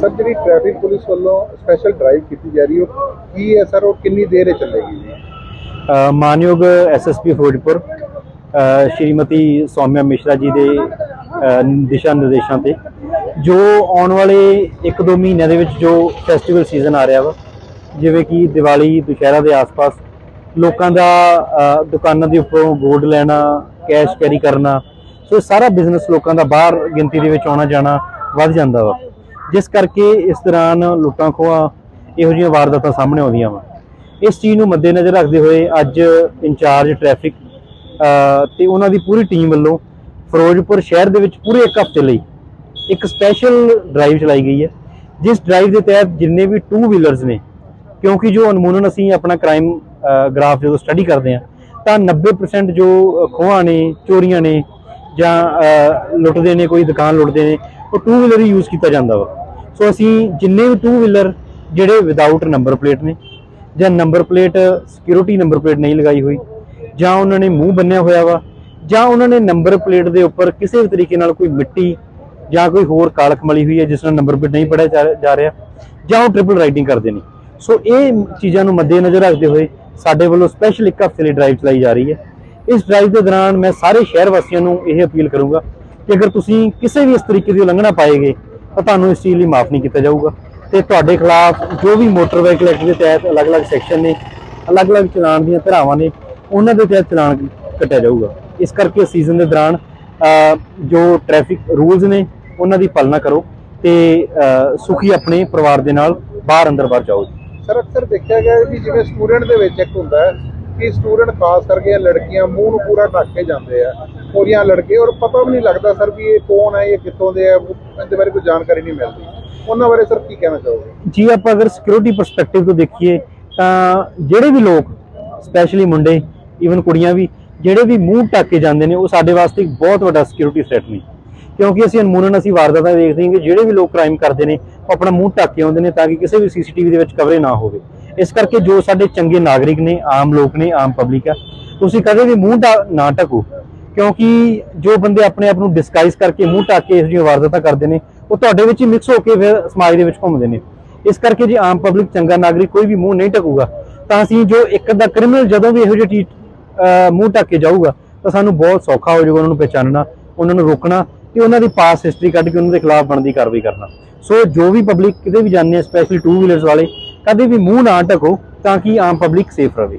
Sir, ਜਿਹੜੀ traffic police ਵੱਲੋਂ special drive ਕੀਤੀ ਜਾ ਰਹੀ ਹੈ ਕੀ ਹੈ ਸਰ? ਉਹ ਕਿੰਨੀ ਦੇਰ ਚੱਲੇਗੀ? ਮਾਨਯੋਗ ਐਸਐਸਪੀ ਫਿਰੋਜ਼ਪੁਰ ਸ਼੍ਰੀਮਤੀ ਸੌਮਿਆ ਮਿਸ਼ਰਾ ਜੀ ਦੇ ਦਿਸ਼ਾ ਨਿਰਦੇਸ਼ਾਂ ਤੇ, ਜੋ ਆਉਣ ਵਾਲੇ 1-2 ਮਹੀਨਿਆਂ ਦੇ ਵਿੱਚ ਜੋ ਫੈਸਟੀਵਲ ਸੀਜ਼ਨ ਆ ਰਿਹਾ ਵਾ, ਜਿਵੇਂ ਕਿ ਦੀਵਾਲੀ, ਦੁਸ਼ਹਿਰਾ ਦੇ ਆਸ-ਪਾਸ, ਲੋਕਾਂ ਦਾ ਦੁਕਾਨਾਂ ਦੇ ਉੱਪਰੋਂ ਗੋਲਡ ਲੈਣਾ ਕੈਸ਼ ਕੈਰੀ ਕਰਨਾ, ਸੋ ਇਹ ਸਾਰਾ ਬਿਜ਼ਨਸ ਲੋਕਾਂ ਦਾ ਬਾਹਰ ਗਿਣਤੀ ਦੇ ਵਿੱਚ ਆਉਣਾ ਜਾਣਾ ਵੱਧ ਜਾਂਦਾ ਵਾ। ਜਿਸ ਕਰਕੇ ਇਸ ਦੌਰਾਨ ਲੁੱਟਾਂ ਖੋਹਾਂ ਇਹੋ ਜਿਹੀਆਂ ਵਾਰਦਾਤਾਂ ਸਾਹਮਣੇ ਆਉਂਦੀਆਂ ਵਾ। ਇਸ ਚੀਜ਼ ਨੂੰ ਮੱਦੇਨਜ਼ਰ ਰੱਖਦੇ ਹੋਏ ਅੱਜ ਇੰਚਾਰਜ ਟ੍ਰੈਫਿਕ ਅ, ਤੇ ਉਹਨਾਂ ਦੀ ਪੂਰੀ ਟੀਮ ਵੱਲੋਂ ਫਿਰੋਜ਼ਪੁਰ ਸ਼ਹਿਰ ਦੇ ਵਿੱਚ ਪੂਰੇ ਇੱਕ ਹਫ਼ਤੇ ਲਈ ਇੱਕ ਸਪੈਸ਼ਲ ਡਰਾਈਵ ਚਲਾਈ ਗਈ ਹੈ ਜਿਸ ਡਰਾਈਵ ਦੇ ਤਹਿਤ ਜਿੰਨੇ ਵੀ ਟੂ ਵੀਲਰਸ ਨੇ ਕਿਉਂਕਿ ਜੋ ਅਨਮੋਨਨ ਅਸੀਂ ਆਪਣਾ ਕ੍ਰਾਈਮ ਗ੍ਰਾਫ ਜਦੋਂ ਸਟੱਡੀ ਕਰਦੇ ਹਾਂ ਤਾਂ 90% ਜੋ ਖੋਹਾਂ ਨੇ ਚੋਰੀਆਂ ਨੇ ਜਾਂ ਲੁੱਟਦੇ ਨੇ, ਕੋਈ ਦੁਕਾਨ ਲੁੱਟਦੇ ਨੇ, ਉਹ ਟੂ ਵੀਲਰ ਹੀ ਯੂਜ਼ ਕੀਤਾ ਜਾਂਦਾ ਵਾ। ਸੋ ਅਸੀਂ ਜਿੰਨੇ ਵੀ ਟੂ ਵੀਲਰ ਜਿਹੜੇ ਵਿਦਆਊਟ ਨੰਬਰ ਪਲੇਟ ਨੇ, ਜਾਂ number plate security number plate ਨਹੀਂ ਲਗਾਈ ਹੋਈ, ਜਾਂ ਉਹਨਾਂ ਨੇ ਮੂੰਹ ਬੰਨਿਆ ਹੋਇਆ ਵਾ, ਜਾਂ ਉਹਨਾਂ ਨੇ ਨੰਬਰ ਪਲੇਟ ਦੇ ਉੱਪਰ ਕਿਸੇ ਵੀ ਤਰੀਕੇ ਨਾਲ ਕੋਈ ਮਿੱਟੀ ਜਾਂ ਕੋਈ ਹੋਰ ਕਾਲਕ ਮਲੀ ਹੋਈ ਹੈ, ਜਿਸ ਨਾਲ ਨੰਬਰ ਪਲੇਟ ਨਹੀਂ ਪੜਿਆ ਜਾ- ਜਾ ਰਿਹਾ, ਜਾਂ ਉਹ ਟ੍ਰਿਪਲ ਰਾਈਡਿੰਗ ਕਰਦੇ ਨੇ। ਸੋ ਇਹ ਚੀਜ਼ਾਂ ਨੂੰ ਮੱਦੇਨਜ਼ਰ ਰੱਖਦੇ ਹੋਏ ਸਾਡੇ ਵੱਲੋਂ ਸਪੈਸ਼ਲ ਇੱਕ ਹਫ਼ਤੇ ਲਈ ਡਰਾਈਵ ਚਲਾਈ ਜਾ ਰਹੀ ਹੈ। ਇਸ ਡਰਾਈਵ ਦੇ ਦੌਰਾਨ ਮੈਂ ਸਾਰੇ ਸ਼ਹਿਰ ਵਾਸੀਆਂ ਨੂੰ ਇਹ ਅਪੀਲ ਕਰੂੰਗਾ ਕਿ ਅਗਰ ਤੁਸੀਂ ਕਿਸੇ ਵੀ ਇਸ ਤਰੀਕੇ ਦੀ ਉਲੰਘਣਾ ਪਾਏਗੇ, ਤਾਂ ਤੁਹਾਨੂੰ ਇਸ ਚੀਜ਼ ਲਈ ਮਾਫ ਨਹੀਂ ਕੀਤਾ ਜਾਊਗਾ। ਤੇ ਤੁਹਾਡੇ ਖਿਲਾਫ ਜੋ ਵੀ ਮੋਟਰ ਵਹੀਕਲ ਐਕਟ ਦੇ ਤਹਿਤ ਅਲੱਗ-ਅਲੱਗ ਸੈਕਸ਼ਨ ਨੇ, ਅਲੱਗ-ਅਲੱਗ ਚਲਾਨ ਦੀਆਂ ਧਾਰਾਵਾਂ ਨੇ, ਉਹਨਾਂ ਦੇ ਤਹਿਤ ਚਲਾਨ ਕੱਟਿਆ ਜਾਊਗਾ। ਇਸ ਕਰਕੇ ਸੀਜ਼ਨ ਦੇ ਦੌਰਾਨ ਜੋ ਟ੍ਰੈਫਿਕ ਰੂਲਸ ਨੇ, ਉਹਨਾਂ ਦੀ ਪਾਲਣਾ ਕਰੋ ਤੇ ਸੁਖੀ ਆਪਣੇ ਪਰਿਵਾਰ ਦੇ ਨਾਲ ਬਾਹਰ ਅੰਦਰ ਬਾਹਰ ਜਾਓ। ਸਰ, ਅਕਸਰ ਦੇਖਿਆ ਗਿਆ ਹੈ ਕਿ ਜਿਵੇਂ ਸਟੂਡੈਂਟ ਦੇ ਵਿੱਚ ਇੱਕ ਹੁੰਦਾ ਹੈ ਕਿ ਸਟੂਡੈਂਟ ਖਾਸ ਕਰਕੇ ਲੜਕੀਆਂ ਮੂੰਹ ਨੂੰ ਪੂਰਾ ਢੱਕ ਕੇ ਜਾਂਦੇ ਆ ਔਰ ਲੜਕੇ, ਔਰ ਪਤਾ ਵੀ ਨਹੀਂ ਲੱਗਦਾ ਸਰ ਵੀ ਇਹ ਕੌਣ ਹੈ ਇਹ ਕਿੱਥੋਂ ਦੇ ਆ, ਇਹਦੇ ਬਾਰੇ ਕੋਈ ਜਾਣਕਾਰੀ ਨਹੀਂ ਮਿਲਦੀ। ਉਹਨਾਂ ਬਾਰੇ ਸਰ ਕੀ ਕਹਿਣਾ ਚਾਹੋਗੇ? ਜੀ, ਆਪਾਂ ਅਗਰ ਸਿਕਿਉਰਿਟੀ ਪਰਸਪੈਕਟਿਵ ਤੋਂ ਦੇਖੀਏ, ਤਾਂ ਜਿਹੜੇ ਵੀ ਲੋਕ ਸਪੈਸ਼ਲੀ ਮੁੰਡੇ ਈਵਨ ਕੁੜੀਆਂ ਵੀ, ਜਿਹੜੇ ਵੀ ਮੂੰਹ ਢੱਕ ਕੇ ਜਾਂਦੇ ਨੇ, ਉਹ ਸਾਡੇ ਵਾਸਤੇ ਇੱਕ ਬਹੁਤ ਵੱਡਾ ਸਿਕਿਉਰਿਟੀ ਥ੍ਰੈਟ ਨੇ। ਕਿਉਂਕਿ ਅਸੀਂ ਅਨਮੋਨਨ, ਅਸੀਂ ਵਾਰਦਾਤਾਂ ਦੇਖਦੇ ਹਾਂ ਕਿ ਜਿਹੜੇ ਵੀ ਲੋਕ ਕ੍ਰਾਈਮ ਕਰਦੇ ਨੇ, ਉਹ ਆਪਣਾ ਮੂੰਹ ਢੱਕ ਕੇ ਆਉਂਦੇ ਨੇ ਤਾਂ ਕਿ ਕਿਸੇ ਵੀ ਸੀਸੀਟੀਵੀ ਦੇ ਵਿੱਚ ਕਵਰੇ ਨਾ ਹੋਵੇ। ਇਸ ਕਰਕੇ ਜੋ ਸਾਡੇ ਚੰਗੇ ਨਾਗਰਿਕ ਨੇ, ਆਮ ਲੋਕ ਨੇ, ਆਮ ਪਬਲਿਕ ਆ, ਤੁਸੀਂ ਕਦੇ ਵੀ ਮੂੰਹ ਢਾ- ਨਾ ਢਕੋ। ਕਿਉਂਕਿ ਜੋ ਬੰਦੇ ਆਪਣੇ ਆਪ ਨੂੰ ਡਿਸਗਾਈਜ਼ ਕਰਕੇ ਮੂੰਹ ਢੱਕ ਕੇ ਇਹੋ ਜਿਹੀਆਂ ਵਾਰਦਾਤਾਂ ਕਰਦੇ ਨੇ, ਉਹ ਤੁਹਾਡੇ ਵਿੱਚ ਹੀ ਮਿਕਸ ਹੋ ਕੇ ਫਿਰ ਸਮਾਜ ਦੇ ਵਿੱਚ ਘੁੰਮਦੇ ਨੇ। ਇਸ ਕਰਕੇ ਜੇ ਆਮ ਪਬਲਿਕ ਚੰਗਾ ਨਾਗਰਿਕ ਕੋਈ ਵੀ ਮੂੰਹ ਨਹੀਂ ਢਕੂਗਾ, ਤਾਂ ਅਸੀਂ ਜੋ ਇੱਕ ਅੱਧਾ ਕ੍ਰਿਮੀਨਲ ਜਦੋਂ ਵੀ ਇਹੋ ਜਿਹੇ ਚੀਜ਼ ਮੂੰਹ ਢੱਕ ਕੇ ਜਾਊਗਾ, ਤਾਂ ਸਾਨੂੰ ਬਹੁਤ ਸੌਖਾ ਹੋ ਜਾਊਗਾ ਉਹਨਾਂ ਨੂੰ ਪਛਾਣਨਾ ਉਹਨਾਂ ਨੂੰ ਰੋਕਣਾ ਤੇ ਉਹਨਾਂ ਦੀ ਪਾਸ ਹਿਸਟਰੀ ਕੱਢ ਕੇ ਉਹਨਾਂ ਦੇ ਖਿਲਾਫ ਬਣਦੀ ਕਾਰਵਾਈ ਕਰਨਾ। ਸੋ ਜੋ ਵੀ ਪਬਲਿਕ ਕਿਤੇ ਵੀ ਜਾਂਦੇ ਆ ਸਪੈਸ਼ਲੀ ਟੂ ਵੀਲਰਸ ਵਾਲੇ ਕਦੇ ਵੀ ਮੂੰਹ ਨਾ ਢਕੋ ਤਾਂ ਕਿ ਆਮ ਪਬਲਿਕ ਸੇਫ ਰਹੇ।